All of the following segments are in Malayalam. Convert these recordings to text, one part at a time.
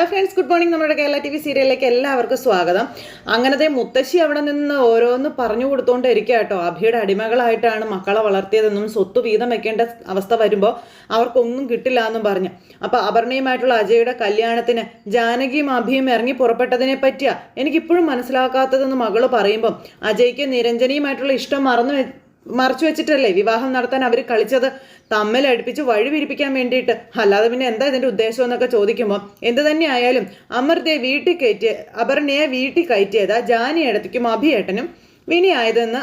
ഹലോ ഫ്രണ്ട്സ് ഗുഡ് മോർണിംഗ് നമ്മുടെ കേരള ടി വി സീരിയലിലേക്ക് എല്ലാവർക്കും സ്വാഗതം. അങ്ങനത്തെ മുത്തശ്ശി അവിടെ നിന്ന് ഓരോന്ന് പറഞ്ഞു കൊടുത്തോണ്ടിരിക്കുക കേട്ടോ അഭിയുടെ അടിമകളായിട്ടാണ് മക്കളെ വളർത്തിയതെന്നും സ്വത്ത് വീതം വെക്കേണ്ട അവസ്ഥ വരുമ്പോൾ അവർക്കൊന്നും കിട്ടില്ല എന്നും പറഞ്ഞു. അപ്പോൾ അപർണയുമായിട്ടുള്ള അജയുടെ കല്യാണത്തിന് ജാനകിയും അഭിയും ഇറങ്ങി പുറപ്പെട്ടതിനെ പറ്റിയാ എനിക്കിപ്പോഴും മനസ്സിലാക്കാത്തതെന്ന് മകൾ പറയുമ്പം. അജയ്ക്ക് നിരഞ്ജനിയുമായിട്ടുള്ള ഇഷ്ടം മറന്നു മറച്ചു വെച്ചിട്ടല്ലേ? വിവാഹം നടത്താൻ അവർ കളിച്ചത് തമ്മിൽ അടുപ്പിച്ച് വഴി പിരിപ്പിക്കാൻ വേണ്ടിയിട്ട്. അല്ലാതെ പിന്നെ എന്താ ഇതിന്റെ ഉദ്ദേശം എന്നൊക്കെ ചോദിക്കുമ്പോൾ എന്ത് തന്നെ ആയാലും അമൃതയെ വീട്ടിൽ കയറ്റിയ അപർണയെ വീട്ടിൽ കയറ്റിയത് ജാനി ഇടത്തേക്കും അഭിയേട്ടനും. വിനിയായതെന്ന്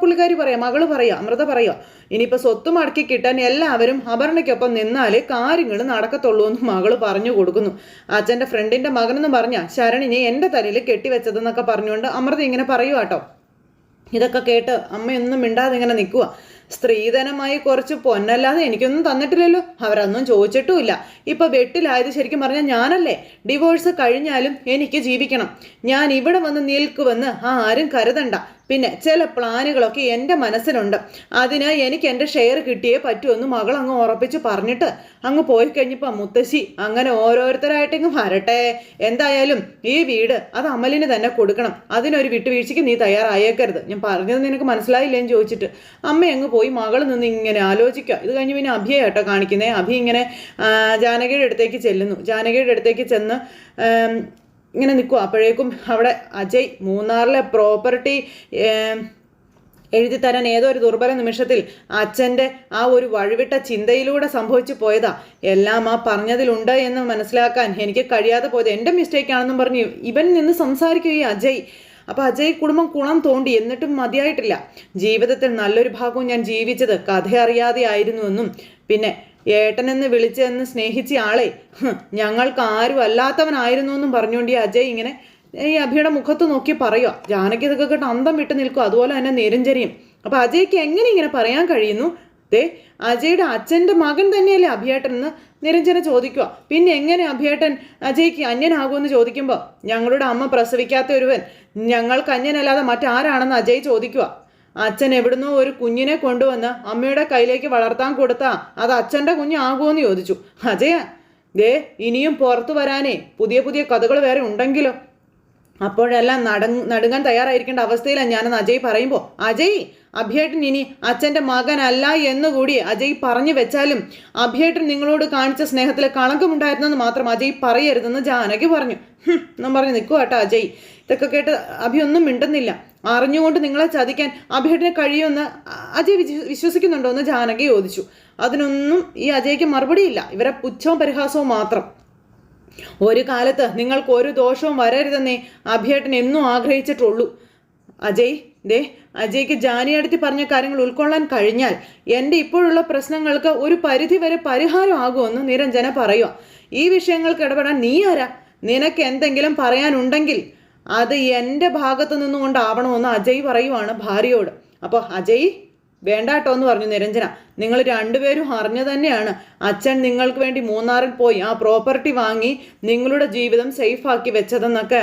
പുള്ളിക്കാരി പറയാം മകൾ പറയുക അമൃത പറയുക ഇനിയിപ്പോൾ സ്വത്ത് മടക്കി കിട്ടാൻ എല്ലാവരും അപർണയ്ക്കൊപ്പം നിന്നാലേ കാര്യങ്ങൾ നടക്കത്തുള്ളൂ എന്ന് മകൾ പറഞ്ഞു കൊടുക്കുന്നു. അച്ഛന്റെ ഫ്രണ്ടിന്റെ മകനെന്ന് പറഞ്ഞാൽ ശരണിനെ എന്റെ തലയിൽ കെട്ടിവെച്ചതെന്നൊക്കെ പറഞ്ഞുകൊണ്ട് അമൃത ഇങ്ങനെ പറയുക കേട്ടോ ഇതൊക്കെ കേട്ട് അമ്മയൊന്നും മിണ്ടാതെ ഇങ്ങനെ നിൽക്കുക സ്ത്രീധനമായി കുറച്ച് പൊന്നല്ലാതെ എനിക്കൊന്നും തന്നിട്ടില്ലല്ലോ. അവരൊന്നും ചോദിച്ചിട്ടുമില്ല. ഇപ്പൊ വെട്ടിലായത് ശരിക്കും പറഞ്ഞാൽ ഞാനല്ലേ? ഡിവോഴ്സ് കഴിഞ്ഞാലും എനിക്ക് ജീവിക്കണം. ഞാൻ ഇവിടെ വന്ന് നിൽക്കുമെന്ന് ആരും കരുതണ്ട. പിന്നെ ചില പ്ലാനുകളൊക്കെ എന്റെ മനസ്സിലുണ്ട്. അതിന് എനിക്ക് എന്റെ ഷെയർ കിട്ടിയേ പറ്റുമെന്ന് മകൾ അങ്ങ് ഉറപ്പിച്ച് പറഞ്ഞിട്ട് അങ്ങ് പോയി കഴിഞ്ഞപ്പോൾ മുത്തശ്ശി അങ്ങനെ ഓരോരുത്തരായിട്ടിങ്ങ് വരട്ടെ. എന്തായാലും ഈ വീട് അത് അമലിന് തന്നെ കൊടുക്കണം. അതിനൊരു വിട്ടുവീഴ്ചയ്ക്ക് നീ തയ്യാറായേക്കരുത്. ഞാൻ പറഞ്ഞത് നിനക്ക് മനസ്സിലായില്ലേന്ന് ചോദിച്ചിട്ട്. അമ്മ അങ്ങ് മകൾ നിന്ന് ഇങ്ങനെ ആലോചിക്കുക ഇത് കഴിഞ്ഞ് പിന്നെ അഭിയെ കേട്ടോ കാണിക്കുന്നത് അഭി ഇങ്ങനെ ജാനകിയുടെ അടുത്തേക്ക് ചെല്ലുന്നു. ജാനകിയുടെ അടുത്തേക്ക് ചെന്ന് ഇങ്ങനെ നിൽക്കുക അപ്പോഴേക്കും അവിടെ അജയ് മൂന്നാറിലെ പ്രോപ്പർട്ടി എഴുതി തരാൻ ഏതോ ഒരു ദുർബല നിമിഷത്തിൽ അച്ഛന്റെ ആ ഒരു വഴിവിട്ട ചിന്തയിലൂടെ സംഭവിച്ചു പോയതാ. എല്ലാം ആ പറഞ്ഞതിലുണ്ട് എന്ന് മനസ്സിലാക്കാൻ എനിക്ക് കഴിയാതെ പോയത്. എന്റെ മിസ്റ്റേക്കാണെന്നും പറഞ്ഞു ഇവൻ നിന്ന് സംസാരിക്കുകയും അജയ്. അപ്പോൾ അജയ് കുടുംബം കുളം തോണ്ടി എന്നിട്ടും മതിയായിട്ടില്ല. ജീവിതത്തിൽ നല്ലൊരു ഭാഗവും ഞാൻ ജീവിച്ചത് കഥ അറിയാതെ ആയിരുന്നുവെന്നും പിന്നെ ഏട്ടനെന്ന് വിളിച്ചെന്ന് സ്നേഹിച്ച ആളെ ഞങ്ങൾക്ക് ആരും അല്ലാത്തവനായിരുന്നു എന്നും പറഞ്ഞുകൊണ്ട് അജയ് ഇങ്ങനെ ഈ അഭിയുടെ മുഖത്ത് നോക്കി പറയുക ജാനകി ഇതൊക്കെ കേട്ട് അന്തം വിട്ട് നിൽക്കും. അതുപോലെ തന്നെ നെരുഞ്ചരിയും അപ്പോൾ അജയ്ക്ക് എങ്ങനെ ഇങ്ങനെ പറയാൻ കഴിയുന്നു? ദേ അജയുടെ അച്ഛന്റെ മകൻ തന്നെയല്ലേ അഭിയേട്ടൻ എന്ന് നിരഞ്ജന ചോദിക്കുക പിന്നെ എങ്ങനെ അഭിയേട്ടൻ അജയ്ക്ക് അന്യനാകുമെന്ന് ചോദിക്കുമ്പോൾ ഞങ്ങളുടെ അമ്മ പ്രസവിക്കാത്ത ഒരുവൻ ഞങ്ങൾക്ക് അന്യനല്ലാതെ മറ്റാരാണെന്ന് അജയ് ചോദിക്കുക അച്ഛൻ എവിടുന്നോ ഒരു കുഞ്ഞിനെ കൊണ്ടുവന്ന് അമ്മയുടെ കയ്യിലേക്ക് വളർത്താൻ കൊടുത്താ അത് അച്ഛന്റെ കുഞ്ഞാകുമെന്ന് ചോദിച്ചു. അജയ ദേ ഇനിയും പുറത്തു വരാനേ പുതിയ പുതിയ കഥകൾ വേറെ ഉണ്ടെങ്കിലോ? അപ്പോഴെല്ലാം നട നടുങ്ങാൻ തയ്യാറായിരിക്കേണ്ട അവസ്ഥയിലാണ് ഞാനെന്ന് അജയ് പറയുമ്പോൾ അജയ് അഭിയേട്ടൻ ഇനി അച്ഛന്റെ മകനല്ല എന്നുകൂടി അജയ് പറഞ്ഞു വെച്ചാലും അഭിയേട്ടൻ നിങ്ങളോട് കാണിച്ച സ്നേഹത്തിൽ കളങ്കമുണ്ടായിരുന്നെന്ന് മാത്രം അജയ് പറയരുതെന്ന് ജാനകി പറഞ്ഞു. എന്നും പറഞ്ഞ് നിൽക്കുക കേട്ടോ അജയ്. ഇതൊക്കെ കേട്ട് അഭി ഒന്നും മിണ്ടുന്നില്ല. അറിഞ്ഞുകൊണ്ട് നിങ്ങളെ ചതിക്കാൻ അഭിയേട്ടന് കഴിയുമെന്ന് അജയ് വിശ്വ- വിശ്വസിക്കുന്നുണ്ടോ എന്ന് ജാനകി ചോദിച്ചു. അതിനൊന്നും ഈ അജയ്ക്ക് മറുപടിയില്ല. ഇവരെ പുച്ഛവും പരിഹാസവും മാത്രം. ഒരു കാലത്ത് നിങ്ങൾക്ക് ഒരു ദോഷവും വരരുതെന്നേ അഭിയേട്ടൻ എന്നും ആഗ്രഹിച്ചിട്ടുള്ളൂ. അജയ് ദേ അജയ്ക്ക് ജാനിയടുത്ത് പറഞ്ഞ കാര്യങ്ങൾ ഉൾക്കൊള്ളാൻ കഴിഞ്ഞാൽ എന്റെ ഇപ്പോഴുള്ള പ്രശ്നങ്ങൾക്ക് ഒരു പരിധി വരെ പരിഹാരമാകുമെന്ന് നിരഞ്ജന പറയുക. ഈ വിഷയങ്ങൾക്ക് ഇടപെടാൻ നീ ആരാ? നിനക്ക് എന്തെങ്കിലും പറയാനുണ്ടെങ്കിൽ അത് എന്റെ ഭാഗത്ത് നിന്നുകൊണ്ടാവണമെന്ന് അജയ് പറയുവാണ് ഭാര്യയോട്. അപ്പോൾ അജയ് വേണ്ട കേട്ടോ എന്ന് പറഞ്ഞു നിരഞ്ജന. നിങ്ങൾ രണ്ടുപേരും അറിഞ്ഞു തന്നെയാണ്. അച്ഛൻ നിങ്ങൾക്ക് വേണ്ടി മൂന്നാറിൽ പോയി ആ പ്രോപ്പർട്ടി വാങ്ങി നിങ്ങളുടെ ജീവിതം സേഫാക്കി വെച്ചതെന്നൊക്കെ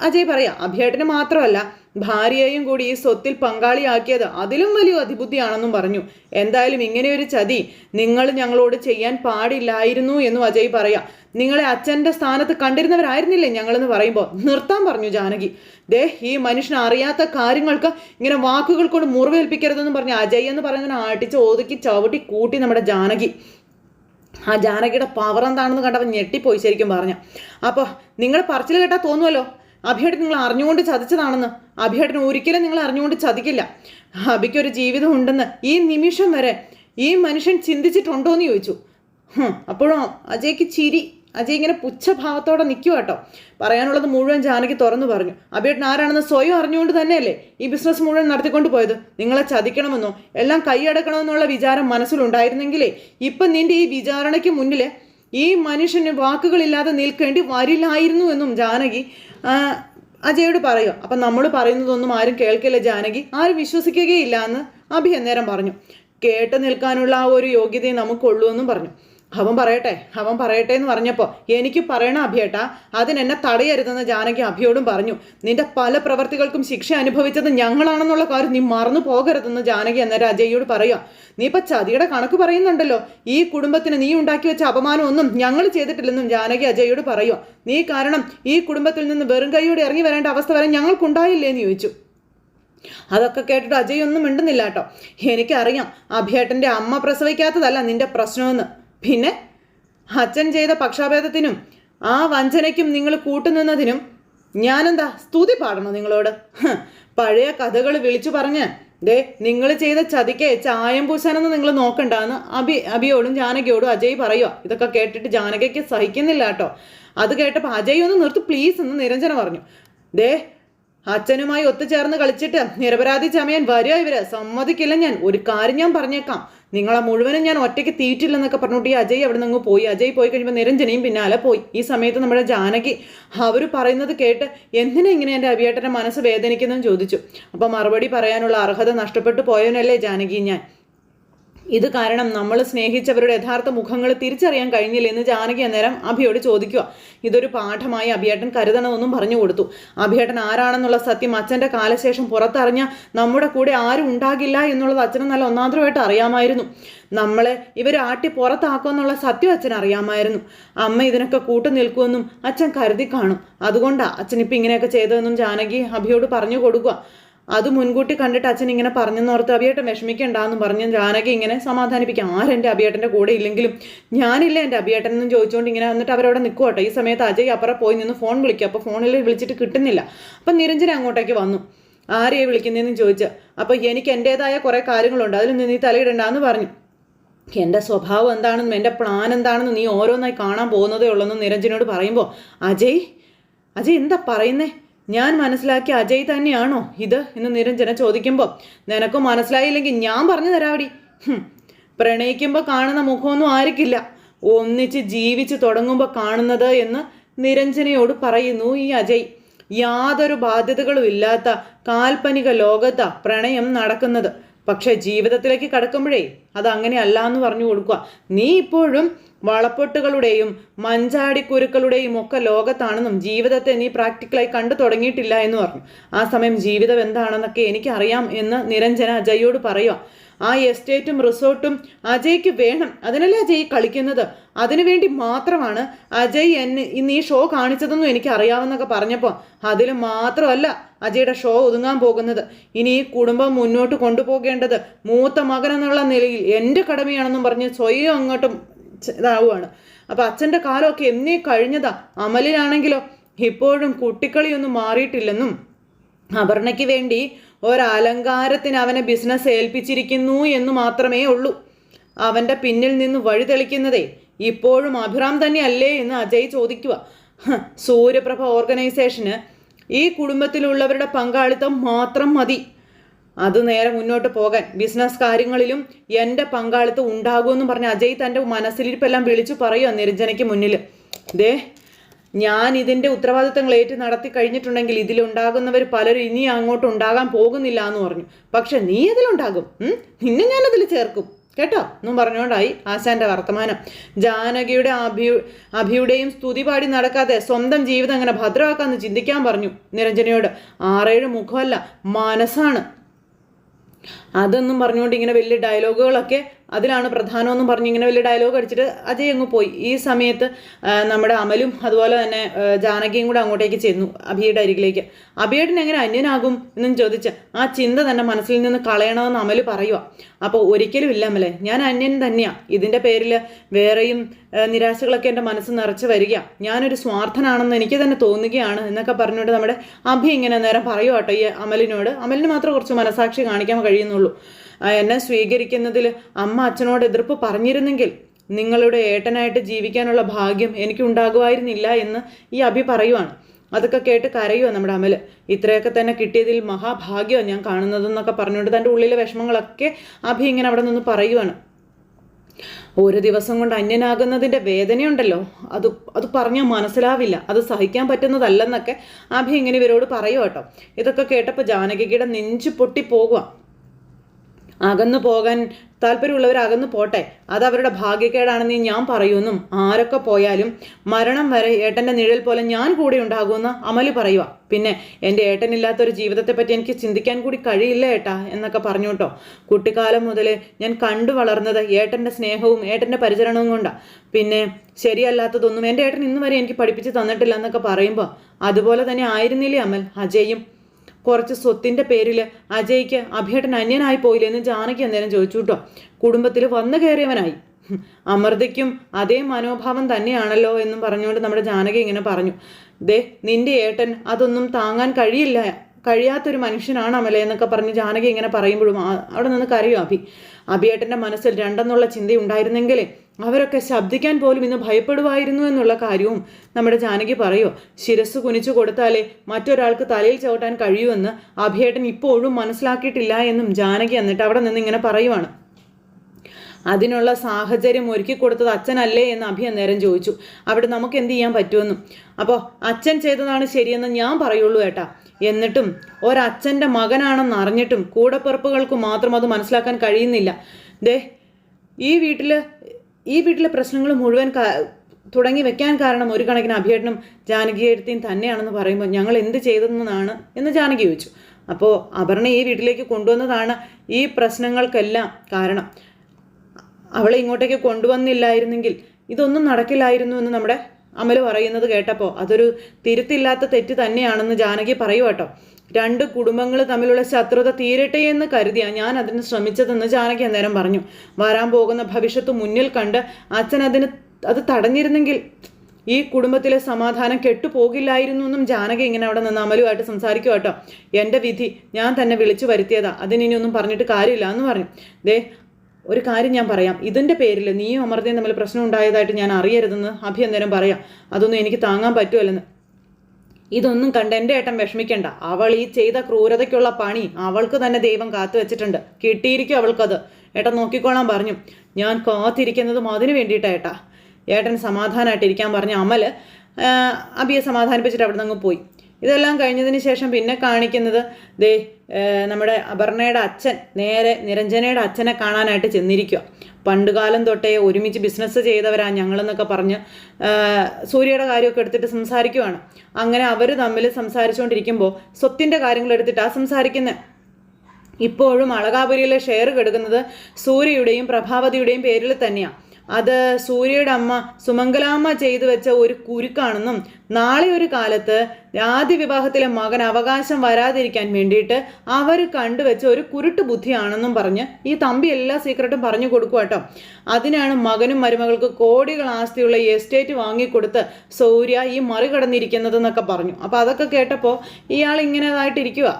അജയ് പറയാം. അഭിയേട്ടന് മാത്രമല്ല ഭാര്യയെയും കൂടി ഈ സ്വത്തിൽ പങ്കാളിയാക്കിയത് അതിലും വലിയ അതിബുദ്ധിയാണെന്നും പറഞ്ഞു. എന്തായാലും ഇങ്ങനെയൊരു ചതി നിങ്ങൾ ഞങ്ങളോട് ചെയ്യാൻ പാടില്ലായിരുന്നു എന്നും അജയ് പറയാം. നിങ്ങളെ അച്ഛന്റെ സ്ഥാനത്ത് കണ്ടിരുന്നവരായിരുന്നില്ലേ ഞങ്ങളെന്ന് പറയുമ്പോൾ? നിർത്താൻ പറഞ്ഞു ജാനകി. ദേ ഈ മനുഷ്യൻ അറിയാത്ത കാര്യങ്ങൾക്ക് ഇങ്ങനെ വാക്കുകൾ കൊണ്ട് മുറിവേൽപ്പിക്കരുതെന്ന് പറഞ്ഞ് അജയ് എന്ന് പറയുന്നതിനെ ആട്ടിച്ച് ഒതുക്കി ചവിട്ടി കൂട്ടി നമ്മുടെ ജാനകി. ആ ജാനകിയുടെ പവർ എന്താണെന്ന് കണ്ടപ്പോൾ ഞെട്ടിപ്പോയി ശരിക്കും പറഞ്ഞ അപ്പോൾ നിങ്ങൾ പറച്ചിൽ കേട്ടാൽ തോന്നുമല്ലോ അഭിയേട്ടൻ നിങ്ങൾ അറിഞ്ഞുകൊണ്ട് ചതിച്ചതാണെന്ന്. അഭിയേട്ടൻ ഒരിക്കലും നിങ്ങൾ അറിഞ്ഞുകൊണ്ട് ചതിക്കില്ല. അഭിക്കൊരു ജീവിതം ഉണ്ടെന്ന് ഈ നിമിഷം വരെ ഈ മനുഷ്യൻ ചിന്തിച്ചിട്ടുണ്ടോ എന്ന് ചോദിച്ചു അപ്പോഴോ? അജയ്ക്ക് ചിരി അജയ് ഇങ്ങനെ പുച്ഛഭാവത്തോടെ നിൽക്കുക കേട്ടോ. പറയാനുള്ളത് മുഴുവൻ ജാനകി തുറന്നു പറഞ്ഞു. അഭിയേട്ടൻ ആരാണെന്ന് സ്വയം അറിഞ്ഞുകൊണ്ട് തന്നെയല്ലേ ഈ ബിസിനസ് മുഴുവൻ നടത്തിക്കൊണ്ട് പോയത്? നിങ്ങളെ ചതിക്കണമെന്നോ എല്ലാം കൈയടക്കണമെന്നുള്ള വിചാരം മനസ്സിലുണ്ടായിരുന്നെങ്കിലേ ഇപ്പം നിന്റെ ഈ വിചാരണയ്ക്ക് മുന്നിൽ ഈ മനുഷ്യന് വാക്കുകളില്ലാതെ നിൽക്കേണ്ടി വരില്ലായിരുന്നു എന്നും ജാനകി അജയോട് പറയുക അപ്പം നമ്മൾ പറയുന്നതൊന്നും ആരും കേൾക്കില്ല ജാനകി. ആരും വിശ്വസിക്കുകയില്ല എന്ന് അഭി അന്നേരം പറഞ്ഞു. കേട്ട് നിൽക്കാനുള്ള ആ ഒരു യോഗ്യതയെ നമുക്കുള്ളൂ എന്നും പറഞ്ഞു. അവൻ പറയട്ടെ അവൻ പറയട്ടെ എന്ന് പറഞ്ഞപ്പോൾ എനിക്ക് പറയണ അഭിയേട്ടാ അതിനെന്നെ തടയരുതെന്ന് ജാനകി അഭിയോടും പറഞ്ഞു. നിന്റെ പല പ്രവർത്തികൾക്കും ശിക്ഷ അനുഭവിച്ചത് ഞങ്ങളാണെന്നുള്ള കാര്യം നീ മറന്നു പോകരുതെന്ന് ജാനകി അന്നേരം അജയ്യോട് പറയുക നീ ഇപ്പം ചതിയുടെ കണക്ക് പറയുന്നുണ്ടല്ലോ ഈ കുടുംബത്തിന് നീ ഉണ്ടാക്കി വെച്ച അപമാനമൊന്നും ഞങ്ങൾ ചെയ്തിട്ടില്ലെന്നും ജാനകി അജയ്യോട് പറയുക നീ കാരണം ഈ കുടുംബത്തിൽ നിന്ന് വെറും കൈയോടെ ഇറങ്ങി വരേണ്ട അവസ്ഥ വരെ ഞങ്ങൾക്കുണ്ടായില്ലേ എന്ന് ചോദിച്ചു. അതൊക്കെ കേട്ടിട്ട് അജയ് ഒന്നും മിണ്ടുന്നില്ല കേട്ടോ. എനിക്കറിയാം അഭിയേട്ടന്റെ അമ്മ പ്രസവിക്കാത്തതല്ല നിന്റെ പ്രശ്നമെന്ന്. പിന്നെ അച്ഛൻ ചെയ്ത പക്ഷാഭേദത്തിനും ആ വഞ്ചനയ്ക്കും നിങ്ങൾ കൂട്ടുനിന്നതിനും ഞാനെന്താ സ്തുതി പാടണോ നിങ്ങളോട്? പഴയ കഥകൾ വിളിച്ചു പറഞ്ഞ് ദേ നിങ്ങൾ ചെയ്ത ചതിക്ക് ചായം പൂശാനൊന്നും നിങ്ങൾ നോക്കണ്ടെന്ന് അബി അബിയോടും ജാനകിയോടും അജയ് പറയുക ഇതൊക്കെ കേട്ടിട്ട് ജാനകയ്ക്ക് സഹിക്കുന്നില്ല കേട്ടോ. അത് കേട്ടപ്പോൾ അജയ് ഒന്ന് നിർത്തു പ്ലീസ് എന്ന് നിരഞ്ജന പറഞ്ഞു. ദേ അച്ഛനുമായി ഒത്തുചേർന്ന് കളിച്ചിട്ട് നിരപരാധി ചമയാൻ വരിക ഇവർ. സമ്മതിക്കില്ല ഞാൻ. ഒരു കാര്യം ഞാൻ പറഞ്ഞേക്കാം. നിങ്ങളെ മുഴുവനും ഞാൻ ഒറ്റയ്ക്ക് തീറ്റില്ലെന്നൊക്കെ പറഞ്ഞിട്ട് ഈ അജയ് അവിടെ നിന്ന് പോയി. അജയ് പോയി കഴിയുമ്പോൾ നിരഞ്ജനയും പിന്നാലെ പോയി. ഈ സമയത്ത് നമ്മുടെ ജാനകി അവർ പറയുന്നത് കേട്ട് എന്തിനാ ഇങ്ങനെ എന്റെ അഭിയേട്ടന്റെ മനസ്സ് വേദനിക്കുന്നതെന്ന് ചോദിച്ചു. അപ്പോൾ മറുപടി പറയാനുള്ള അർഹത നഷ്ടപ്പെട്ടു പോയവനല്ലേ ജാനകി ഞാൻ. ഇത് കാരണം നമ്മൾ സ്നേഹിച്ചവരുടെ യഥാർത്ഥ മുഖങ്ങൾ തിരിച്ചറിയാൻ കഴിഞ്ഞില്ല എന്ന് ജാനകി അന്നേരം അഭിയോട് ചോദിക്കുക. ഇതൊരു പാഠമായി അഭിയേട്ടൻ കരുതണമെന്നും പറഞ്ഞു കൊടുത്തു. അഭിയേട്ടൻ ആരാണെന്നുള്ള സത്യം അച്ഛന്റെ കാലശേഷം പുറത്തറിഞ്ഞ നമ്മുടെ കൂടെ ആരും ഉണ്ടാകില്ല എന്നുള്ളത് അച്ഛന് നല്ല ഒന്നാന്തരമായിട്ട് അറിയാമായിരുന്നു. നമ്മളെ ഇവർ ആട്ടി പുറത്താക്കുമെന്നുള്ള സത്യം അച്ഛൻ അറിയാമായിരുന്നു. അമ്മ ഇതിനൊക്കെ കൂട്ടു നിൽക്കുമെന്നും അച്ഛൻ കരുതി കാണും. അതുകൊണ്ടാണ് അച്ഛൻ ഇങ്ങനെയൊക്കെ ചെയ്തതെന്നും ജാനകി അഭിയോട് പറഞ്ഞു കൊടുക്കുക. അത് മുൻകൂട്ടി കണ്ടിട്ട് അച്ഛൻ ഇങ്ങനെ പറഞ്ഞെന്നോർത്ത് അഭിയേട്ടൻ വിഷമിക്കണ്ടെന്ന് പറഞ്ഞ് ജാനകി ഇങ്ങനെ സമാധാനിപ്പിക്കാം. ആരെന്റെ അഭിയേട്ടന്റെ കൂടെ ഇല്ലെങ്കിലും ഞാനില്ല എന്റെ അഭിയേട്ടൻ എന്നും ചോദിച്ചുകൊണ്ട് ഇങ്ങനെ വന്നിട്ട് അവരവിടെ നിൽക്കുവട്ടെ ഈ സമയത്ത് അജയ് അപ്പുറം പോയി നിന്ന് ഫോൺ വിളിക്കുക അപ്പോൾ ഫോണിൽ വിളിച്ചിട്ട് കിട്ടുന്നില്ല. അപ്പം നിരഞ്ജന അങ്ങോട്ടേക്ക് വന്നു. ആരെയെ വിളിക്കുന്നതെന്ന് ചോദിച്ചു. അപ്പോൾ എനിക്ക് എന്റേതായ കുറേ കാര്യങ്ങളുണ്ട്. അതിൽ നിന്ന് നീ തലയിടണ്ടെന്ന് പറഞ്ഞു. എന്റെ സ്വഭാവം എന്താണെന്നും എന്റെ പ്ലാൻ എന്താണെന്നും നീ ഓരോന്നായി കാണാൻ പോകുന്നതേ ഉള്ളെന്നും നിരഞ്ജനോട് പറയുമ്പോൾ അജയ് അജയ് എന്താ പറയുന്നേ? ഞാൻ മനസ്സിലാക്കിയ അജയ് തന്നെയാണോ ഇത് എന്ന് നിരഞ്ജന ചോദിക്കുമ്പോൾ നിനക്ക് മനസ്സിലായില്ലെങ്കിൽ ഞാൻ പറഞ്ഞു തരാവടി. പ്രണയിക്കുമ്പോൾ കാണുന്ന മുഖമൊന്നും ആയിരിക്കില്ല ഒന്നിച്ച് ജീവിച്ച് തുടങ്ങുമ്പോൾ കാണുന്നത് എന്ന് നിരഞ്ജനയോട് പറയുന്നു ഈ അജയ്. യാതൊരു ബാധ്യതകളും ഇല്ലാത്ത കാൽപ്പനിക ലോകത്താ പ്രണയം നടക്കുന്നത്. പക്ഷെ ജീവിതത്തിലേക്ക് കടക്കുമ്പോഴേ അത് അങ്ങനെ അല്ല എന്ന് പറഞ്ഞു കൊടുക്കുക. നീ ഇപ്പോഴും വളപ്പൊട്ടുകളുടെയും മഞ്ചാടിക്കുരുക്കളുടെയും ഒക്കെ ലോകത്താണെന്നും ജീവിതത്തെ നീ പ്രാക്ടിക്കലായി കണ്ടു തുടങ്ങിയിട്ടില്ല എന്ന് പറഞ്ഞു. ആ സമയം ജീവിതം എന്താണെന്നൊക്കെ എനിക്കറിയാം എന്ന് നിരഞ്ജന അജയോട് പറയുക. ആ എസ്റ്റേറ്റും റിസോർട്ടും അജയ്ക്ക് വേണം. അതിനല്ലേ അജയ് കളിക്കുന്നത്? അതിനുവേണ്ടി മാത്രമാണ് അജയ് എന്നെ ഇന്ന് ഈ ഷോ കാണിച്ചതെന്നും എനിക്ക് അറിയാമെന്നൊക്കെ പറഞ്ഞപ്പോൾ അതിൽ മാത്രമല്ല അജയുടെ ഷോ ഒതുങ്ങാൻ പോകുന്നത്. ഇനി ഈ കുടുംബം മുന്നോട്ട് കൊണ്ടുപോകേണ്ടത് മൂത്ത മകൻ എന്നുള്ള നിലയിൽ എന്റെ കടമയാണെന്നും പറഞ്ഞ് സ്വയം അങ്ങോട്ടും ഇതാവുകയാണ് അപ്പം അച്ഛന്റെ കാലമൊക്കെ എന്നേ കഴിഞ്ഞതാ. അമലിനാണെങ്കിലോ ഇപ്പോഴും കുട്ടിക്കളിയൊന്നും മാറിയിട്ടില്ലെന്നും അപർണയ്ക്ക് വേണ്ടി ഒരലങ്കാരത്തിന് അവനെ ബിസിനസ് ഏൽപ്പിച്ചിരിക്കുന്നു എന്ന് മാത്രമേ ഉള്ളൂ. അവന്റെ പിന്നിൽ നിന്ന് വഴി തെളിക്കുന്നതേ ഇപ്പോഴും അഭിറാം തന്നെയല്ലേ എന്ന് അജയ് ചോദിക്കുക. സൂര്യപ്രഭ ഓർഗനൈസേഷന് ഈ കുടുംബത്തിലുള്ളവരുടെ പങ്കാളിത്തം മാത്രം മതി. അത് നേരെ മുന്നോട്ട് പോകാൻ ബിസിനസ് കാര്യങ്ങളിലും എന്റെ പങ്കാളിത്തം ഉണ്ടാകുമെന്ന് പറഞ്ഞ് അജയ് തന്റെ മനസ്സിലിരിപ്പെല്ലാം വിളിച്ചു പറയുക നിരഞ്ജനയ്ക്ക് മുന്നിൽ ദേ ഞാൻ ഇതിന്റെ ഉത്തരവാദിത്തങ്ങൾ ഏറ്റ് നടത്തി കഴിഞ്ഞിട്ടുണ്ടെങ്കിൽ ഇതിലുണ്ടാകുന്നവർ പലരും ഇനി അങ്ങോട്ട് ഉണ്ടാകാൻ പോകുന്നില്ല എന്ന് പറഞ്ഞു. പക്ഷെ നീ അതിലുണ്ടാകും. നിന്നെ അതിൽ ചേർക്കും. കേട്ടോ? എന്നും പറഞ്ഞുകൊണ്ടായി ആശാന്റെ വർത്തമാനം. ജാനകിയുടെ അഭി അഭിയുടെയും സ്തുതി പാടി നടക്കാതെ സ്വന്തം ജീവിതം അങ്ങനെ ഭദ്രമാക്കാന്ന് ചിന്തിക്കാൻ പറഞ്ഞു നിരഞ്ജനയോട്. ആറേഴ് മുഖമല്ല മനസ്സാണ്. അതെന്നും പറഞ്ഞുകൊണ്ട് ഇങ്ങനെ വലിയ ഡയലോഗുകളൊക്കെ അതിലാണ് പ്രധാനമെന്നും പറഞ്ഞ് ഇങ്ങനെ വലിയ ഡയലോഗ് അടിച്ചിട്ട് അജയ് അങ്ങ് പോയി. ഈ സമയത്ത് നമ്മുടെ അമലും അതുപോലെ തന്നെ ജാനകിയും കൂടെ അങ്ങോട്ടേക്ക് ചെന്നു അഭിയുടെ അരികിലേക്ക്. അഭിയേട്ടൻ എങ്ങനെ അന്യനാകും എന്നും ചോദിച്ച് ആ ചിന്ത തന്നെ മനസ്സിൽ നിന്ന് കളയണമെന്ന് അമൽ പറയുക അപ്പോൾ ഒരിക്കലും ഇല്ല അമലെ ഞാൻ അന്യൻ തന്നെയാണ് ഇതിന്റെ പേരിൽ വേറെയും നിരാശകളൊക്കെ എന്റെ മനസ്സ് നിറച്ച് വരിക. ഞാനൊരു സ്വാർത്ഥനാണെന്ന് എനിക്ക് തന്നെ തോന്നുകയാണ് എന്നൊക്കെ പറഞ്ഞുകൊണ്ട് നമ്മുടെ അഭി ഇങ്ങനെ നേരം പറയുക കേട്ടോ ഈ അമലിനോട്. അമലിന് മാത്രം കുറച്ച് മനസാക്ഷി കാണിക്കാൻ കഴിയുന്നുള്ളൂ. എന്നെ സ്വീകരിക്കുന്നതിൽ അമ്മ അച്ഛനോട് എതിർപ്പ് പറഞ്ഞിരുന്നെങ്കിൽ നിങ്ങളുടെ ഏട്ടനായിട്ട് ജീവിക്കാനുള്ള ഭാഗ്യം എനിക്ക് ഉണ്ടാകുമായിരുന്നില്ല എന്ന് ഈ അഭി പറയുവാണ്. അതൊക്കെ കേട്ട് കരയുക നമ്മുടെ അമൽ. ഇത്രയൊക്കെ തന്നെ കിട്ടിയതിൽ മഹാഭാഗ്യമാണ് ഞാൻ കാണുന്നതെന്നൊക്കെ പറഞ്ഞുകൊണ്ട് തന്റെ ഉള്ളിലെ വിഷമങ്ങളൊക്കെ അഭി ഇങ്ങനെ അവിടെ നിന്ന് പറയുവാണ്. ഒരു ദിവസം കൊണ്ട് അന്യനാകുന്നതിന്റെ വേദനയുണ്ടല്ലോ. അത് അത് പറഞ്ഞാൽ മനസ്സിലാവില്ല. അത് സഹിക്കാൻ പറ്റുന്നതല്ലെന്നൊക്കെ അഭി ഇങ്ങനെ ഇവരോട് പറയുക കേട്ടോ. ഇതൊക്കെ കേട്ടപ്പോൾ ജാനകിയുടെ നെഞ്ചു പൊട്ടി പോകുക അകന്നു പോകാൻ താല്പര്യമുള്ളവർ അകന്നു പോട്ടെ. അത് അവരുടെ ഭാഗ്യക്കേടാണെന്ന് ഞാൻ പറയുമെന്നും ആരൊക്കെ പോയാലും മരണം വരെ ഏട്ടന്റെ നിഴൽ പോലെ ഞാൻ കൂടെ ഉണ്ടാകുമെന്ന് അമലി പറയുക പിന്നെ എന്റെ ഏട്ടനില്ലാത്തൊരു ജീവിതത്തെപ്പറ്റി എനിക്ക് ചിന്തിക്കാൻ കൂടി കഴിയില്ല ഏട്ടാ എന്നൊക്കെ പറഞ്ഞു കേട്ടോ. കുട്ടിക്കാലം മുതൽ ഞാൻ കണ്ടു വളർന്നത് ഏട്ടന്റെ സ്നേഹവും ഏട്ടന്റെ പരിചരണവും കൊണ്ടാണ് പിന്നെ ശരിയല്ലാത്തതൊന്നും എന്റെ ഏട്ടൻ ഇന്നുവരെ എനിക്ക് പഠിപ്പിച്ച് തന്നിട്ടില്ല എന്നൊക്കെ പറയുമ്പോൾ അതുപോലെ തന്നെ ആയിരുന്നില്ലേ അമൽ? അജയും കുറച്ച് സ്വത്തിന്റെ പേരിൽ അജയ്ക്ക് അഭിയേട്ടൻ അന്യനായി പോയില്ലേ എന്ന് ജാനകി അന്നേരം ചോദിച്ചു കേട്ടോ കുടുംബത്തിൽ വന്നു കയറിയവനായി. അമൃതയ്ക്കും അതേ മനോഭാവം തന്നെയാണല്ലോ എന്നും പറഞ്ഞുകൊണ്ട് നമ്മുടെ ജാനകി ഇങ്ങനെ പറഞ്ഞു. ദേ നിന്റെ ഏട്ടൻ അതൊന്നും താങ്ങാൻ കഴിയില്ല കഴിയാത്തൊരു മനുഷ്യനാണ് അമലെ എന്നൊക്കെ പറഞ്ഞ് ജാനകി ഇങ്ങനെ പറയുമ്പോഴും അവിടെ നിന്ന് കരയോ അഭി. അഭിയേട്ടന്റെ മനസ്സിൽ രണ്ടെന്നുള്ള ചിന്തയുണ്ടായിരുന്നെങ്കിൽ അവരൊക്കെ ശബ്ദിക്കാൻ പോലും ഇന്ന് ഭയപ്പെടുവായിരുന്നു എന്നുള്ള കാര്യവും നമ്മുടെ ജാനകി പറയോ. ശിരസ് കുനിച്ചു കൊടുത്താലേ മറ്റൊരാൾക്ക് തലയിൽ ചവിട്ടാൻ കഴിയുമെന്ന് അഭിയേട്ടൻ ഇപ്പോഴും മനസ്സിലാക്കിയിട്ടില്ല എന്നും ജാനകി എന്നിട്ട് അവിടെ നിന്ന് ഇങ്ങനെ പറയുവാണ്. അതിനുള്ള സാഹചര്യം ഒരുക്കി കൊടുത്തത് അച്ഛനല്ലേ എന്ന് അഭി അന്നേരം ചോദിച്ചു. അവിടെ നമുക്ക് എന്ത് ചെയ്യാൻ പറ്റുമെന്നും. അപ്പോൾ അച്ഛൻ ചെയ്തതാണ് ശരിയെന്ന് ഞാൻ പറയുള്ളൂ ഏട്ടാ. എന്നിട്ടും ഒരച്ഛന്റെ മകനാണെന്ന് അറിഞ്ഞിട്ടും കൂടപ്പിറപ്പുകൾക്ക് മാത്രം അത് മനസ്സിലാക്കാൻ കഴിയുന്നില്ല. ദേ ഈ വീട്ടിൽ ഈ വീട്ടിലെ പ്രശ്നങ്ങൾ മുഴുവൻ തുടങ്ങി വെക്കാൻ കാരണം ഒരു കണക്കിന് അഭിയേട്ടനും ജാനകി എഴുത്തിയും തന്നെയാണെന്ന് പറയുമ്പോൾ ഞങ്ങൾ എന്ത് ചെയ്തെന്നാണ് എന്ന് ജാനകി ചോദിച്ചു. അപ്പോൾ അപർണ ഈ വീട്ടിലേക്ക് കൊണ്ടുവന്നതാണ് ഈ പ്രശ്നങ്ങൾക്കെല്ലാം കാരണം. അവളെ ഇങ്ങോട്ടേക്ക് കൊണ്ടുവന്നില്ലായിരുന്നെങ്കിൽ ഇതൊന്നും നടക്കില്ലായിരുന്നു എന്ന് നമ്മുടെ അമൽ പറയുന്നത് കേട്ടപ്പോൾ അതൊരു തിരുത്തില്ലാത്ത തെറ്റ് തന്നെയാണെന്ന് ജാനകി പറയൂ കേട്ടോ രണ്ട് കുടുംബങ്ങൾ തമ്മിലുള്ള ശത്രുത തീരട്ടെ എന്ന് കരുതിയാണ് ഞാൻ അതിന് ശ്രമിച്ചതെന്ന് ജാനകി അന്നേരം പറഞ്ഞു. വരാൻ പോകുന്ന ഭവിഷ്യത്ത് മുന്നിൽ കണ്ട് അച്ഛൻ അതിന് അത് തടഞ്ഞിരുന്നെങ്കിൽ ഈ കുടുംബത്തിലെ സമാധാനം കെട്ടുപോകില്ലായിരുന്നു എന്നും ജാനകി ഇങ്ങനെ അവിടെ നിന്ന് അമലുമായിട്ട് സംസാരിക്കുക കേട്ടോ. എന്റെ വിധി ഞാൻ തന്നെ വിളിച്ചു വരുത്തിയതാ. അതിനൊന്നും പറഞ്ഞിട്ട് കാര്യമില്ല എന്ന് പറഞ്ഞു. ദേ ഒരു കാര്യം ഞാൻ പറയാം. ഇതിന്റെ പേരിൽ നീയും അമൃതയും തമ്മിൽ പ്രശ്നം ഉണ്ടായതായിട്ട് ഞാൻ അറിയരുതെന്ന് അഭി അന്നേരം പറയാം. അതൊന്നും എനിക്ക് താങ്ങാൻ പറ്റുമല്ലെന്ന് ഇതൊന്നും കണ്ട് എന്റെ ഏട്ടൻ വിഷമിക്കണ്ട. അവൾ ഈ ചെയ്ത ക്രൂരതയ്ക്കുള്ള പണി അവൾക്ക് തന്നെ ദൈവം കാത്തു വെച്ചിട്ടുണ്ട്. കിട്ടിയിരിക്കും അവൾക്കത്. ഏട്ടൻ നോക്കിക്കോളാൻ പറഞ്ഞു. ഞാൻ കാത്തിരിക്കുന്നതും അതിനു വേണ്ടിയിട്ടാ ഏട്ടാ. ഏട്ടൻ സമാധാനമായിട്ടിരിക്കാൻ പറഞ്ഞ അമൽ ആ, അബിയെ സമാധാനിപ്പിച്ചിട്ട് അവിടെ നിന്ന് പോയി. ഇതെല്ലാം കഴിഞ്ഞതിന് ശേഷം പിന്നെ കാണിക്കുന്നത് ദേ നമ്മുടെ അപർണയുടെ അച്ഛൻ നേരെ നിരഞ്ജനയുടെ അച്ഛനെ കാണാനായിട്ട് ചെന്നിരിക്കുക പണ്ടുകാലം തൊട്ടേ ഒരുമിച്ച് ബിസിനസ് ചെയ്തവരാ ഞങ്ങളെന്നൊക്കെ പറഞ്ഞ് സൂര്യയുടെ കാര്യമൊക്കെ എടുത്തിട്ട് സംസാരിക്കുവാണ്. അങ്ങനെ അവർ തമ്മിൽ സംസാരിച്ചുകൊണ്ടിരിക്കുമ്പോൾ സ്വത്തിന്റെ കാര്യങ്ങൾ എടുത്തിട്ടാണ് സംസാരിക്കുന്നത് ഇപ്പോഴും അളകാപുരിയിലെ ഷെയർ കെടുക്കുന്നത് സൂര്യയുടെയും പ്രഭാവതിയുടെയും പേരിൽ തന്നെയാണ് അത് സൂര്യയുടെ അമ്മ സുമംഗലാമ്മ ചെയ്തു വെച്ച ഒരു കുരുക്കാണെന്നും നാളെ ഒരു കാലത്ത് ആദ്യ വിവാഹത്തിലെ മകൻ അവകാശം വരാതിരിക്കാൻ വേണ്ടിയിട്ട് അവർ കണ്ടുവെച്ച ഒരു കുരുട്ട് ബുദ്ധിയാണെന്നും പറഞ്ഞ് ഈ തമ്പി എല്ലാ സീക്രട്ടും പറഞ്ഞു കൊടുക്കുക കേട്ടോ അതിനാണ് മകനും മരുമകൾക്ക് കോടികൾ ആസ്തിയുള്ള എസ്റ്റേറ്റ് വാങ്ങിക്കൊടുത്ത് സൂര്യ ഈ മറികടന്നിരിക്കുന്നതെന്നൊക്കെ പറഞ്ഞു. അപ്പോൾ അതൊക്കെ കേട്ടപ്പോൾ ഇയാൾ ഇങ്ങനെതായിട്ടിരിക്കുക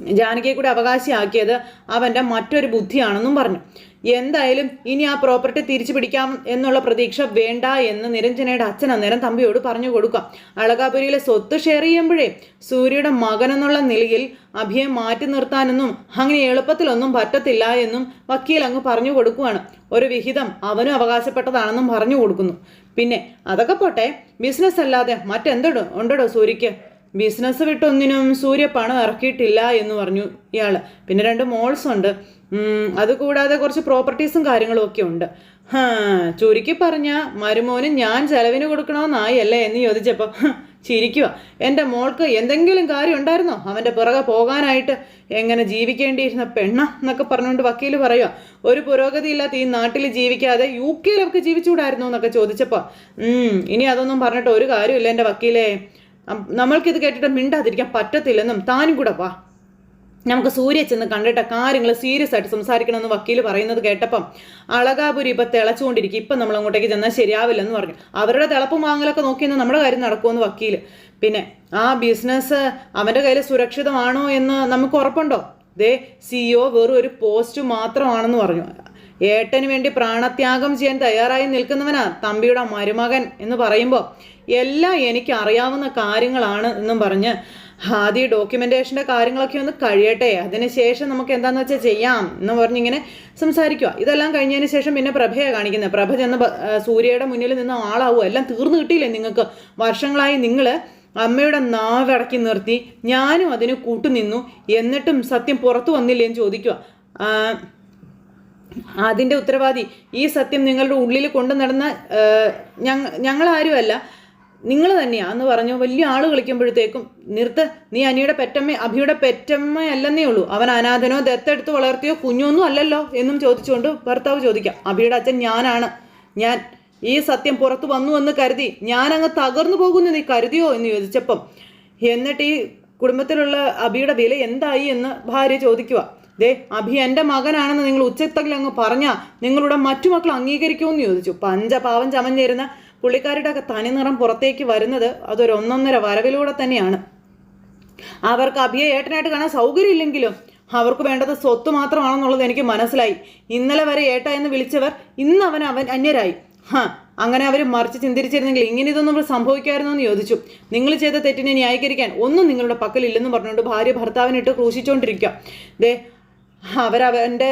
ജാനകിയെ കൂടി അവകാശിയാക്കിയത് അവന്റെ മറ്റൊരു ബുദ്ധിയാണെന്നും പറഞ്ഞു. എന്തായാലും ഇനി ആ പ്രോപ്പർട്ടി തിരിച്ചു പിടിക്കാം എന്നുള്ള പ്രതീക്ഷ വേണ്ട എന്ന് നിരഞ്ജനയുടെ അച്ഛൻ അന്നേരം തമ്പിയോട് പറഞ്ഞു കൊടുക്കാം. അളകാപുരിയിലെ സ്വത്ത് ഷെയർ ചെയ്യുമ്പോഴേ സൂര്യയുടെ മകനെന്നുള്ള നിലയിൽ അഭിയെ മാറ്റി നിർത്താനൊന്നും അങ്ങനെ എളുപ്പത്തിലൊന്നും പറ്റത്തില്ല എന്നും വക്കീൽ അങ്ങ് പറഞ്ഞു കൊടുക്കുകയാണ് ഒരു വിഹിതം അവനും അവകാശപ്പെട്ടതാണെന്നും പറഞ്ഞു കൊടുക്കുന്നു. പിന്നെ അതൊക്കെ പോട്ടെ ബിസിനസ് അല്ലാതെ മറ്റെന്തോ ഉണ്ടോ സൂര്യക്ക് ബിസിനസ് വിട്ടൊന്നിനും സൂര്യ പണം ഇറക്കിയിട്ടില്ല എന്ന് പറഞ്ഞു ഇയാൾ പിന്നെ രണ്ട് മോൾസ് ഉണ്ട്. അതുകൂടാതെ കുറച്ച് പ്രോപ്പർട്ടീസും കാര്യങ്ങളും ഒക്കെ ഉണ്ട്. ചുരുക്കി പറഞ്ഞ മരുമോന് ഞാൻ ചെലവിന് കൊടുക്കണമെന്നായി അല്ലേ എന്ന് ചോദിച്ചപ്പോൾ ചിരിക്കുക എന്റെ മോൾക്ക് എന്തെങ്കിലും കാര്യം ഉണ്ടായിരുന്നോ? അവന്റെ പിറകെ പോകാനായിട്ട് എങ്ങനെ ജീവിക്കേണ്ടിയിരുന്ന പെണ്ണ എന്നൊക്കെ പറഞ്ഞുകൊണ്ട് വക്കീൽ പറയുക ഒരു പുരോഗതി ഇല്ലാത്ത ഈ നാട്ടിൽ ജീവിക്കാതെ യു കെയിലൊക്കെ ജീവിച്ചുകൂടായിരുന്നു എന്നൊക്കെ ചോദിച്ചപ്പോൾ ഇനി അതൊന്നും പറഞ്ഞിട്ട് ഒരു കാര്യമില്ല എന്റെ വക്കീലേ. നമ്മൾക്കിത് കേട്ടിട്ട് മിണ്ടാതിരിക്കാൻ പറ്റത്തില്ലെന്നും താനും കൂടെ വാ. നമുക്ക് സൂര്യ ചെന്ന് കണ്ടിട്ട് കാര്യങ്ങൾ സീരിയസ് ആയിട്ട് സംസാരിക്കണമെന്ന് വക്കീൽ പറയുന്നത് കേട്ടപ്പം അളകാപുരി ഇപ്പം തിളച്ചുകൊണ്ടിരിക്കും. ഇപ്പം നമ്മൾ അങ്ങോട്ടേക്ക് ചെന്നാൽ ശരിയാവില്ലെന്ന് പറഞ്ഞു. അവരുടെ തിളപ്പും വാങ്ങലൊക്കെ നോക്കിയെന്ന് നമ്മുടെ കാര്യം നടക്കുമെന്ന് വക്കീൽ പിന്നെ ആ ബിസിനസ് അവന്റെ കയ്യിൽ സുരക്ഷിതമാണോ എന്ന് നമുക്ക് ഉറപ്പുണ്ടോ? ദേ സിഇഒ വെറും ഒരു പോസ്റ്റ് മാത്രമാണെന്ന് പറഞ്ഞു. ഏട്ടന് വേണ്ടി പ്രാണത്യാഗം ചെയ്യാൻ തയ്യാറായി നിൽക്കുന്നവനാ തമ്പിയുടെ മരുമകൻ എന്ന് പറയുമ്പോൾ എല്ലാം എനിക്ക് അറിയാവുന്ന കാര്യങ്ങളാണ് എന്നും പറഞ്ഞ് ആദ്യ ഡോക്യുമെന്റേഷന്റെ കാര്യങ്ങളൊക്കെ ഒന്ന് കഴിയട്ടെ. അതിനുശേഷം നമുക്ക് എന്താണെന്ന് വെച്ചാൽ ചെയ്യാം എന്ന് പറഞ്ഞിങ്ങനെ സംസാരിക്കുക ഇതെല്ലാം കഴിഞ്ഞതിന് ശേഷം പിന്നെ പ്രഭയെ കാണിക്കുന്നത് പ്രഭ ചെന്ന് സൂര്യയുടെ മുന്നിൽ നിന്ന് ആളാവുക എല്ലാം തീർന്നു കിട്ടിയില്ലേ നിങ്ങൾക്ക്? വർഷങ്ങളായി നിങ്ങൾ അമ്മയുടെ നാവടക്കി നിർത്തി. ഞാനും അതിന് കൂട്ടുനിന്നു. എന്നിട്ടും സത്യം പുറത്തു വന്നില്ലേന്ന് ചോദിക്കുക അതിന്റെ ഉത്തരവാദി ഈ സത്യം നിങ്ങളുടെ ഉള്ളിൽ കൊണ്ടു നടന്ന ഞങ്ങ ഞങ്ങളാരുമല്ല. നിങ്ങൾ തന്നെയാ. എന്ന് പറഞ്ഞു വലിയ ആൾ കളിക്കുമ്പോഴത്തേക്കും നിർത്ത് നീ അനിയുടെ പെറ്റമ്മ അഭിയുടെ പെറ്റമ്മ അല്ലെന്നേ ഉള്ളൂ. അവൻ അനാഥനോ ദത്തെടുത്ത് വളർത്തിയോ കുഞ്ഞൊന്നും അല്ലല്ലോ എന്നും ചോദിച്ചുകൊണ്ട് ഭർത്താവ് ചോദിക്കാം. അഭിയുടെ അച്ഛൻ ഞാനാണ്. ഞാൻ ഈ സത്യം പുറത്തു വന്നു എന്ന് കരുതി ഞാൻ അങ്ങ് തകർന്നു പോകുന്നു നീ കരുതിയോ? എന്ന് ചോദിച്ചപ്പം എന്നിട്ട് ഈ കുടുംബത്തിലുള്ള അഭിയുടെ വില എന്തായി? എന്ന് ഭാര്യ ചോദിക്കുക ദേ അഭി എന്റെ മകനാണെന്ന് നിങ്ങൾ ഉച്ചത്തിൽ അങ്ങ് പറഞ്ഞാൽ നിങ്ങളുടെ മറ്റു മക്കൾ അംഗീകരിക്കുമെന്ന് ചോദിച്ചു. പഞ്ചപാവം ചമഞ്ഞിരുന്ന പുള്ളിക്കാരുടെ ഒക്കെ തനിനിറം പുറത്തേക്ക് വരുന്നത് അതൊരു ഒന്നൊന്നര വരവിലൂടെ തന്നെയാണ്. അവർക്ക് അഭിയെ ഏട്ടനായിട്ട് കാണാൻ സൗകര്യമില്ലെങ്കിലും അവർക്ക് വേണ്ടത് സ്വത്ത് മാത്രമാണെന്നുള്ളത് എനിക്ക് മനസ്സിലായി. ഇന്നലെ വരെ ഏട്ട എന്ന് വിളിച്ചവർ ഇന്ന് അവൻ അവൻ അന്യരായി. ഹാ അങ്ങനെ അവർ മറിച്ച് ചിന്തിരിച്ചിരുന്നെങ്കിൽ ഇങ്ങനെ ഇതൊന്നും ഇവിടെ സംഭവിക്കായിരുന്നു എന്ന് ചോദിച്ചു. നിങ്ങൾ ചെയ്ത തെറ്റിനെ ന്യായീകരിക്കാൻ ഒന്നും നിങ്ങളുടെ പക്കലില്ലെന്ന് പറഞ്ഞുകൊണ്ട് ഭാര്യ ഭർത്താവിനിട്ട് ക്രൂശിച്ചുകൊണ്ടിരിക്കുക ദേ അവരവന്റെ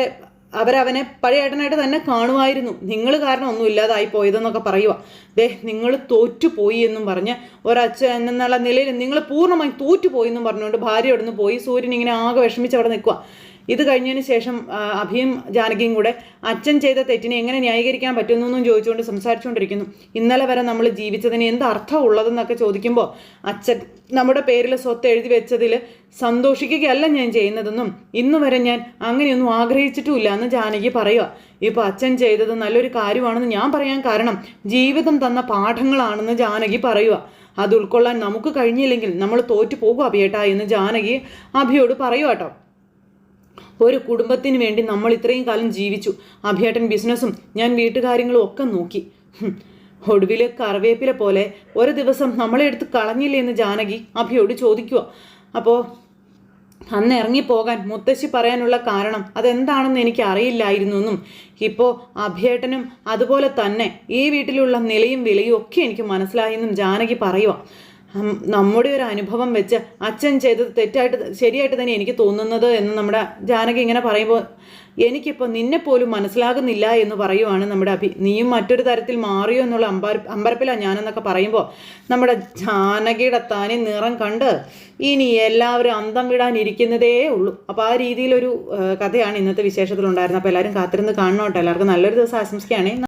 അവരവനെ പഴയ ഏട്ടനായിട്ട് തന്നെ കാണുമായിരുന്നു. നിങ്ങൾ കാരണം ഒന്നും ഇല്ലാതായി പോയതെന്നൊക്കെ പറയുക ദേ നിങ്ങൾ തോറ്റുപോയി എന്നും പറഞ്ഞ് ഒരച്ഛൻ എന്നുള്ള നിലയിൽ നിങ്ങൾ പൂർണമായും തോറ്റുപോയി എന്നും പറഞ്ഞുകൊണ്ട് ഭാര്യ അവിടെ നിന്ന് പോയി. സൂര്യൻ ഇങ്ങനെ ആകെ വിഷമിച്ച് അവിടെ നിൽക്കുക ഇത് കഴിഞ്ഞതിന് ശേഷം അഭിയും ജാനകിയും കൂടെ അച്ഛൻ ചെയ്ത തെറ്റിനെ എങ്ങനെ ന്യായീകരിക്കാൻ പറ്റുന്നു എന്നും ചോദിച്ചുകൊണ്ട് സംസാരിച്ചുകൊണ്ടിരിക്കുന്നു. ഇന്നലെ വരെ നമ്മൾ ജീവിച്ചതിന് എന്ത് അർത്ഥമുള്ളതെന്നൊക്കെ ചോദിക്കുമ്പോൾ അച്ഛൻ നമ്മുടെ പേരിൽ സ്വത്ത് എഴുതി വെച്ചതിൽ സന്തോഷിക്കുകയല്ല ഞാൻ ചെയ്യുന്നതെന്നും ഇന്ന് വരെ ഞാൻ അങ്ങനെയൊന്നും ആഗ്രഹിച്ചിട്ടുമില്ല എന്ന് ജാനകി പറയുക ഇപ്പോൾ അച്ഛൻ ചെയ്തത് നല്ലൊരു കാര്യമാണെന്ന് ഞാൻ പറയാൻ കാരണം ജീവിതം തന്ന പാഠങ്ങളാണെന്ന് ജാനകി പറയുക അത് ഉൾക്കൊള്ളാൻ നമുക്ക് കഴിഞ്ഞില്ലെങ്കിൽ നമ്മൾ തോറ്റു പോകും അഭിയേട്ടാ എന്ന് ജാനകി അഭിയോട് പറയുക കേട്ടോ. ഒരു കുടുംബത്തിന് വേണ്ടി നമ്മൾ ഇത്രയും കാലം ജീവിച്ചു. അഭിയേട്ടൻ ബിസിനസ്സും ഞാൻ വീട്ടുകാര്യങ്ങളും ഒക്കെ നോക്കി. ഒടുവിലെ കറിവേപ്പില പോലെ ഒരു ദിവസം നമ്മളെ എടുത്ത് കളഞ്ഞില്ലേ എന്ന് ജാനകി അഭിയോട് ചോദിക്കുക അപ്പോൾ അന്ന് ഇറങ്ങിപ്പോകാൻ മുത്തശ്ശി പറയാനുള്ള കാരണം അതെന്താണെന്ന് എനിക്ക് അറിയില്ലായിരുന്നു എന്നും. ഇപ്പോൾ അഭിയേട്ടനും അതുപോലെ തന്നെ ഈ വീട്ടിലുള്ള നിലയും വിലയും ഒക്കെ എനിക്ക് മനസ്സിലായി എന്നും ജാനകി പറയുക നമ്മുടെ ഒരു അനുഭവം വെച്ച് അച്ഛൻ ചെയ്തത് തെറ്റായിട്ട് ശരിയായിട്ട് തന്നെ എനിക്ക് തോന്നുന്നത് എന്ന് നമ്മുടെ ജാനകി ഇങ്ങനെ പറയുമ്പോൾ എനിക്കിപ്പോൾ നിന്നെ പോലും മനസ്സിലാകുന്നില്ല എന്ന് പറയുവാണ് നമ്മുടെ അഭി നീയും മറ്റൊരു തരത്തിൽ മാറിയോ എന്നുള്ള അമ്പര അമ്പരപ്പിലാണ് ഞാനെന്നൊക്കെ പറയുമ്പോൾ നമ്മുടെ ജാനകിയുടെ താനി നിറം കണ്ട് ഇനി എല്ലാവരും അന്തം വിടാനിരിക്കുന്നതേ ഉള്ളൂ. അപ്പോൾ ആ രീതിയിലൊരു കഥയാണ് ഇന്നത്തെ വിശേഷത്തിലുണ്ടായിരുന്നത്. അപ്പോൾ എല്ലാവരും കാത്തിരുന്ന് കാണണം കേട്ടോ എല്ലാവർക്കും നല്ലൊരു ദിവസം ആശംസിക്കുകയാണേ.